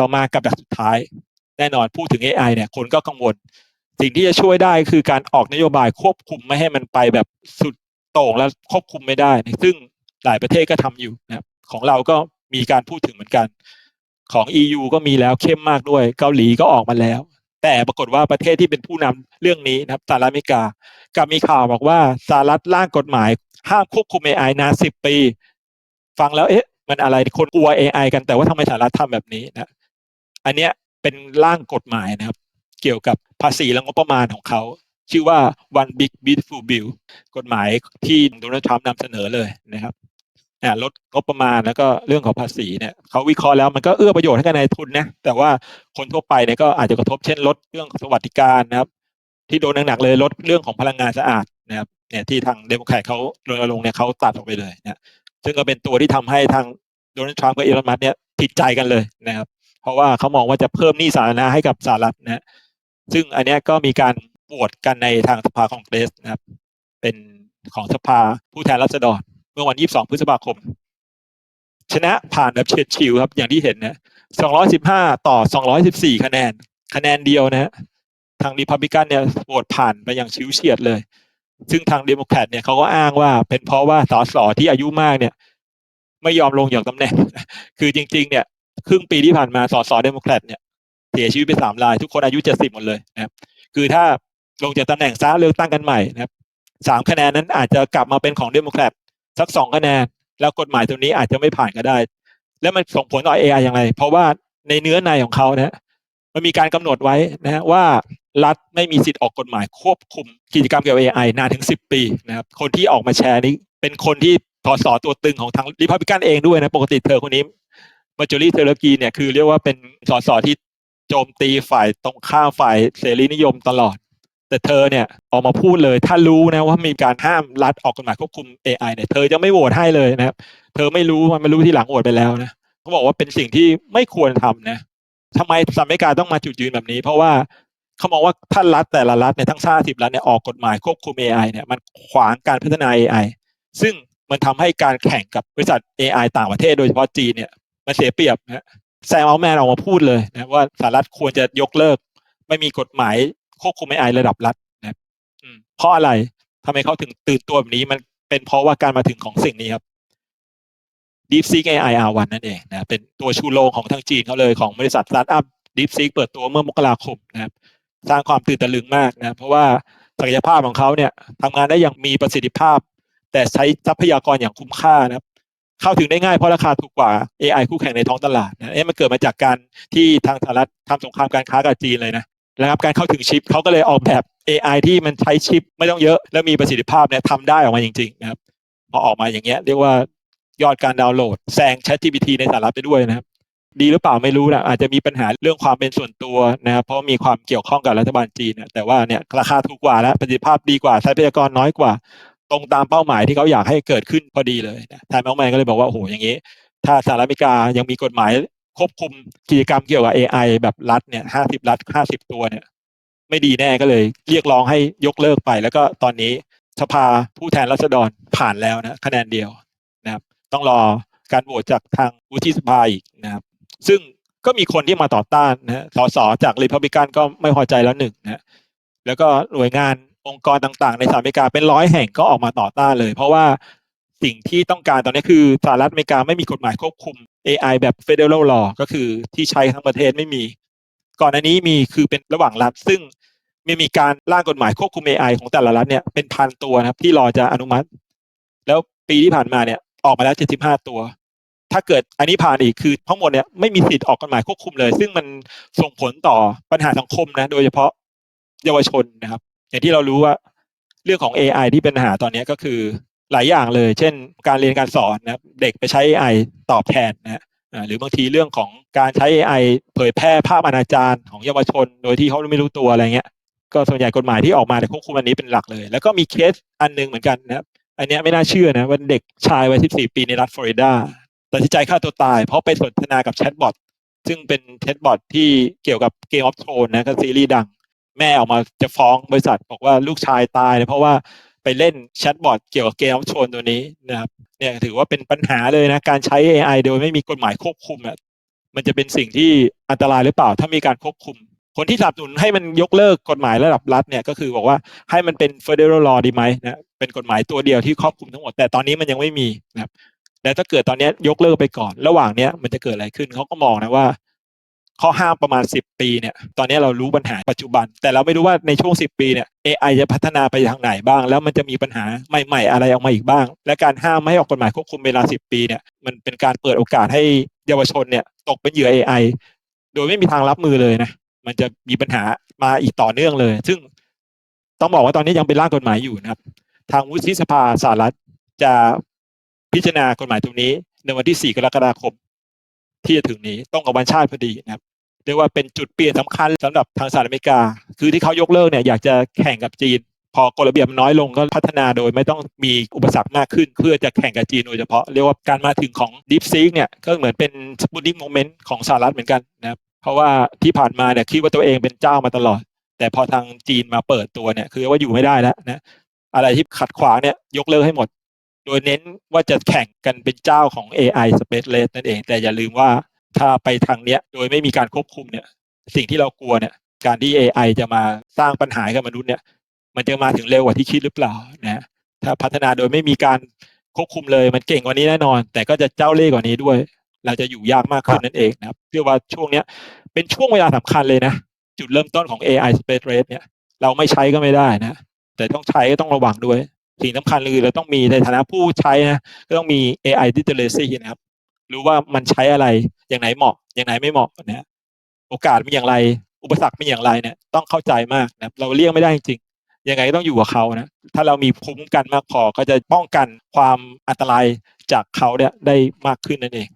ต่อมากับดักสุดท้าย แน่นอนพูดถึง AI เนี่ยคนก็กังวล สิ่งที่จะช่วยได้คือการออกนโยบายควบคุมไม่ให้มันไปแบบสุดโต่งแล้วควบคุมไม่ได้ ซึ่งหลายประเทศก็ทำอยู่นะครับของเราก็มีการพูดถึงเหมือนกัน ของ EU ก็มีแล้วเข้มมากด้วย เกาหลีก็ออกมาแล้ว แต่ปรากฏว่าประเทศที่เป็นผู้นำเรื่องนี้นะครับสหรัฐอเมริกากับมีข่าวบอกว่าสหรัฐร่างกฎหมาย ห้ามควบคุม AI นานสิบปี ฟังแล้วเอ๊ะ มันอะไรคนกลัว AI กันแต่ว่าทำไมสหรัฐทำแบบนี้นะ อันเนี้ยเป็นร่างกฎหมายนะครับ เกี่ยวกับภาษีและงบประมาณของเขา ชื่อว่า one big beautiful bill กฎหมายที่โดนัลด์ทรัมป์นำเสนอเลยนะครับเนี่ยลดงบประมาณแล้วก็เรื่องของภาษีเนี่ยเขาวิเคราะห์แล้วมันก็เอื้อประโยชน์ให้กับนายทุนนะแต่ว่าคนทั่วไปเนี่ยก็อาจจะกระทบเช่นลดเรื่องสวัสดิการนะครับ ที่โดนหนักๆเลยลดเรื่องของพลังงานสะอาดนะครับเนี่ยที่ทางเดโมแครตเขารณรงค์เนี่ยเขาตัดออกไปเลยนะซึ่งก็เป็นตัวที่ทำให้ทางโดนัลด์ทรัมป์กับอีลอนมัสเนี่ยผิดใจกันเลยนะครับ เพราะว่าเขามองว่าจะเพิ่มหนี้สาธารณะให้กับสหรัฐนะซึ่งอันนี้ก็มีการโหวตกันในทางสภาคองเกรสนะครับ เป็นของสภาผู้แทนราษฎร เมื่อวันที่22 พฤษภาคม ชนะผ่านแบบเฉียดฉิวครับ อย่างที่เห็นนะ215 ต่อ 214 คะแนน คะแนนเดียวนะฮะทางรีพับลิกันเนี่ยโหวตผ่านไปอย่างชิวเฉียดเลย ซึ่งทางเดโมแครตเนี่ยเขาก็อ้างว่า เป็นเพราะว่าสสที่อายุมากเนี่ย ไม่ยอมลงจากตำแหน่ง คือจริง ๆ เนี่ย ครึ่งปีที่ผ่านมาสสเดโมแครตเนี่ยเสียชีวิตไปสามราย ทุกคนอายุเจ็ดสิบหมดเลยนะครับคือถ้าลงจากตำแหน่งซะเลือกตั้งกันใหม่นะครับสามคะแนนนั้นอาจจะกลับมาเป็นของเดโมแครตสักสองคะแนน แล้วกฎหมายตัวนี้อาจจะไม่ผ่านก็ได้ แล้วมันส่งผลต่อ AI ออย่างไร เพราะว่าในเนื้อในของเขานะมันมีการกำหนดไว้นะว่ารัฐไม่มีสิทธิ์ออกกฎหมายควบคุมกิจกรรมเกี่ยวกับ AI นานถึงสิบปีนะครับคนที่ออกมาแชร์นี้เป็นคนที่สสตัวตึงของทางริพับลิกันเองด้วยนะ ปกติเธอคนนี้ มาจอรี่เทเลกีเนี่ยคือเรียกว่าเป็นสสที่โจมตีฝ่ายตรงข้ามฝ่ายเสรีนิยมตลอด แต่เธอเนี่ยออกมาพูดเลย ถ้ารู้นะว่ามีการห้ามรัฐออกกฎหมายควบคุม AI เนี่ยเธอจะไม่โหวตให้เลยนะครับ เธอไม่รู้มันไม่รู้ที่หลังโหวตไปแล้วนะเขาบอกว่าเป็นสิ่งที่ไม่ควรทำนะทำไมสหรัฐอเมริกาต้องมาจุดยืนแบบนี้ เพราะว่าเขามองว่าถ้ารัฐแต่ละรัฐในทั้งห้าสิบรัฐเนี่ยออกกฎหมายควบคุม AI เนี่ยมันขวางการพัฒนา AI ซึ่งมันทำให้การแข่งกับบริษัท AI ต่างประเทศโดยเฉพาะจีนเนี่ย มันเสียเปรียบนะแซมอัลแมนออกมาพูดเลยนะว่าสหรัฐควรจะยกเลิก ไม่มีกฎหมายควบคุม AI ระดับรัฐนะเพราะอะไรทำไมเขาถึงตื่นตัวแบบนี้มันเป็นเพราะว่าการมาถึงของสิ่งนี้ครับ DeepSeek AI R1 นั่นเองนะเป็นตัวชูโรงของทางจีนเขาเลยของบริษัทสตาร์ทอัพ DeepSeek เปิดตัวเมื่อมกราคมนะครับสร้างความตื่นตะลึงมากนะเพราะว่าศักยภาพของเขาเนี่ยทำงานได้อย่างมีประสิทธิภาพ แต่ใช้ทรัพยากรอย่างคุ้มค่านะครับ เข้าถึงได้ง่ายเพราะราคาถูกกว่า AI คู่แข่งในท้องตลาดนะเอ๊ะมันเกิดมาจากการที่ทางสหรัฐทำสงครามการค้ากับจีนเลยนะนะครับการเข้าถึงชิปเขาก็เลยออกแบบ AI ที่มันใช้ชิปไม่ต้องเยอะ แล้วมีประสิทธิภาพเนี่ยทำได้ออกมาจริงๆนะครับพอออกมาอย่างเงี้ยเรียกว่ายอดการดาวน์โหลดแซง ChatGPT ในสหรัฐไปด้วยนะครับ ดีหรือเปล่าไม่รู้นะอาจจะมีปัญหาเรื่องความเป็นส่วนตัวนะครับเพราะมีความเกี่ยวข้องกับรัฐบาลจีนนะแต่ว่าเนี่ยราคาถูกกว่าและประสิทธิภาพดีกว่าทรัพยากรน้อยกว่า ตรงตามเป้าหมายที่เขาอยากให้เกิดขึ้นพอดีเลยนะทายแมงแมนก็เลยบอกว่าโอ้โหอย่างนี้ ถ้าสหรัฐอเมริกายังมีกฎหมายควบคุมกิจกรรมเกี่ยวกับ AI แบบรัฐเนี่ยห้าสิบรัฐห้าสิบตัวเนี่ย ไม่ดีแน่ก็เลย เรียกร้องให้ยกเลิกไป แล้วก็ตอนนี้สภาผู้แทนราษฎรผ่านแล้วนะคะแนนเดียวนะครับ ต้องรอการโหวตจากทางวุฒิสภาอีกนะครับ ซึ่งก็มีคนที่มาต่อต้านนะฮะสสจากริพับลิกันก็ไม่พอใจแล้วหนึ่งนะแล้วก็หน่วยงาน องค์กรต่างๆ ในสหรัฐอเมริกาเป็นร้อยแห่งก็ออกมาต่อต้านเลย เพราะว่าสิ่งที่ต้องการตอนนี้คือสหรัฐอเมริกาไม่มีกฎหมายควบคุม AI แบบ federal law ก็คือที่ใช้ทั้งประเทศไม่มี ก่อนอันนี้มีคือเป็นระหว่างรัฐ ซึ่งไม่มีการร่างกฎหมายควบคุม AI ของแต่ละรัฐเนี่ยเป็นพันตัวนะครับที่รอจะอนุมัติ แล้วปีที่ผ่านมาเนี่ยออกมาแล้ว 75 ตัว ถ้าเกิดอันนี้ผ่านอีกคือทั้งหมดเนี่ยไม่มีสิทธิ์ออกกฎหมายควบคุมเลย ซึ่งมันส่งผลต่อปัญหาสังคมนะโดยเฉพาะเยาวชนนะครับ อย่างที่เรารู้ว่าเรื่องของ AI ที่เป็นปัญหาตอนนี้ก็คือหลายอย่างเลย เช่น การเรียนการสอนนะเด็กไปใช้ AI ตอบแทนนะหรือบางทีเรื่องของการใช้ AI เผยแพร่ภาพอนาจารของเยาวชน โดยที่เขาไม่รู้ตัวอะไรเงี้ย ก็ส่วนใหญ่กฎหมายที่ออกมาแต่ควบคุมอันนี้เป็นหลักเลย แล้วก็มีเคสอันนึงเหมือนกันนะอันนี้ไม่น่าเชื่อนะว่าเด็กชายวัย 14 ปีในรัฐฟลอริดาตัดสินใจฆ่าตัวตาย เพราะไปสนทนากับแชทบอทซึ่งเป็นแชทบอทที่เกี่ยวกับเกมออฟโทนนะก็ซีรีส์ดัง แม่ออกมาจะฟ้องบริษัทบอกว่าลูกชายตายเพราะว่าไปเล่นแชทบอทเกี่ยวกับเกมออฟโทนตัวนี้นะครับเนี่ยถือว่าเป็นปัญหาเลยนะ การใช้ AI โดยไม่มีกฎหมายควบคุมมันจะเป็นสิ่งที่อันตรายหรือเปล่า ถ้ามีการควบคุม คนที่สนับสนุนให้มันยกเลิกกฎหมายระดับรัฐเนี่ยก็คือบอกว่าให้มันเป็น federal law ดีไหมนะเป็นกฎหมายตัวเดียวที่ครอบคลุมทั้งหมด แต่ตอนนี้มันยังไม่มีนะครับแต่ถ้าเกิดตอนนี้ยกเลิกไปก่อน ระหว่างเนี้ยมันจะเกิดอะไรขึ้นเขาก็มองนะว่า ข้อห้ามประมาณ 10 ปีเนี่ยตอนนี้เรารู้ปัญหาปัจจุบัน แต่เราไม่รู้ว่าในช่วง 10 ปีเนี่ย AI จะพัฒนาไปทางไหนบ้าง แล้วมันจะมีปัญหาใหม่ๆ อะไรออกมาอีกบ้าง และการห้ามไม่ให้ออกกฎหมายควบคุมเวลา 10 ปีเนี่ยมันเป็นการเปิดโอกาสให้เยาวชนเนี่ยตกเป็นเหยื่อ AI โดยไม่มีทางรับมือเลยนะมันจะมีปัญหามาอีกต่อเนื่องเลย ซึ่งต้องบอกว่าตอนนี้ยังเป็นร่างกฎหมายอยู่นะครับ ทางวุฒิสภาสหรัฐจะพิจารณากฎหมายตรงนี้ ในวันที่ 4 กรกฎาคมที่จะถึงนี้ต้องกับวันชาติพอดีนะครับ เรียกว่าเป็นจุดเปลี่ยนสำคัญสำหรับทางสหรัฐอเมริกา คือที่เขายกเลิกเนี่ยอยากจะแข่งกับจีน พอกฎระเบียบมันน้อยลงก็พัฒนาโดยไม่ต้องมีอุปสรรคมากขึ้น เพื่อจะแข่งกับจีนโดยเฉพาะเรียกว่าการมาถึงของ Deep s e เนี่ยก็เหมือนเป็นสปูติกโมเมนต์ของสหรัฐเหมือนกันนะครับเพราะว่าที่ผ่านมาเนี่ยคิดว่าตัวเองเป็นเจ้ามาตลอด แต่พอทางจีนมาเปิดตัวเนี่ยคือว่าอยู่ไม่ได้แล้วนะอะไรที่ขัดขวางเนี่ยยกเลิกให้หมด โดยเน้นว่าจะแข่งกันเป็นเจ้าของ AI Space Race นั่นเอง แต่อย่าลืมว่า ถ้าไปทางเนี้ย โดยไม่มีการควบคุมเนี่ย สิ่งที่เรากลัวเนี่ย การที่ AI จะมาสร้างปัญหาให้กับมนุษย์เนี่ย มันจะมาถึงเร็วกว่าที่คิดหรือเปล่านะถ้าพัฒนาโดยไม่มีการควบคุมเลยมันเก่งกว่านี้แน่นอน แต่ก็จะเจ้าเล่ห์กว่านี้ด้วย เราจะอยู่ยากมากขึ้นนั่นเองนะครับเชื่อว่าช่วงเนี้ย เป็นช่วงเวลาสำคัญเลยนะ จุดเริ่มต้นของ AI Space Race เนี่ย เราไม่ใช้ก็ไม่ได้นะ แต่ต้องใช้ก็ต้องระวังด้วย สิ่งสำคัญคือเราต้องมีในฐานะผู้ใช้นะก็ต้องมี AI literacy นะครับ รู้ว่ามันใช้อะไรอย่างไหนเหมาะ อย่างไหนไม่เหมาะนะโอกาสมีอย่างไร อุปสรรคมีอย่างไรเนี่ยต้องเข้าใจมากนะเราเลี่ยงไม่ได้จริงยังไงก็ต้องอยู่กับเขานะ ถ้าเรามีภูมิคุ้มกันมากพอก็จะป้องกันความอันตรายจากเขาเนี่ยได้มากขึ้นนั่นเอง